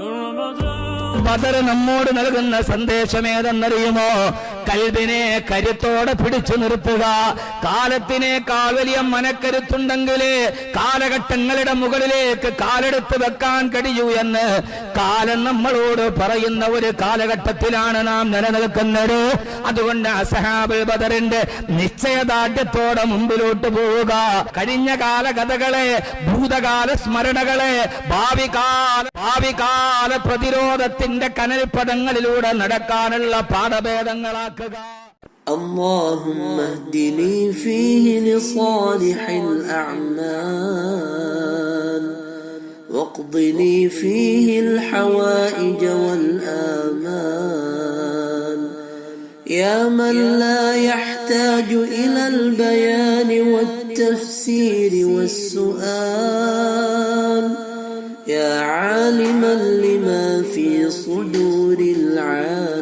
The Ramadan. Badr നമ്മോട് നൽകുന്ന സന്ദേശം ഏതെന്നറിയുമോ കൽബിനെ കരുത്തോടെ പിടിച്ചു നിർത്തുക. കാലത്തിനെ വലിയ മനക്കരുത്തുണ്ടെങ്കിൽ കാലഘട്ടങ്ങളുടെ മുകളിലേക്ക് കാലെടുത്ത് വെക്കാൻ കഴിയൂ എന്ന് കാലം നമ്മളോട് പറയുന്ന ഒരു കാലഘട്ടത്തിലാണ് നാം നിലനിൽക്കുന്നത്. അതുകൊണ്ട് അസഹാബുൽ ബദറിന്റെ നിശ്ചയദാർഢ്യത്തോടെ മുമ്പിലോട്ട് പോവുക. കഴിഞ്ഞ കാല കഥകളെ ഭൂതകാല സ്മരണകളെ ഭാവി കാല ഭാവി കാല പ്രതിരോധത്തിന്റെ കനൽപ്പടങ്ങളിലൂടെ നടക്കാനുള്ള പാഠഭേദങ്ങളാക്കുക اللهم اهدني فيه لصالح الأعمال واقضني فيه الحوائج والآمال يا من لا يحتاج إلى البيان والتفسير والسؤال يا عالما لما في صدور العالم.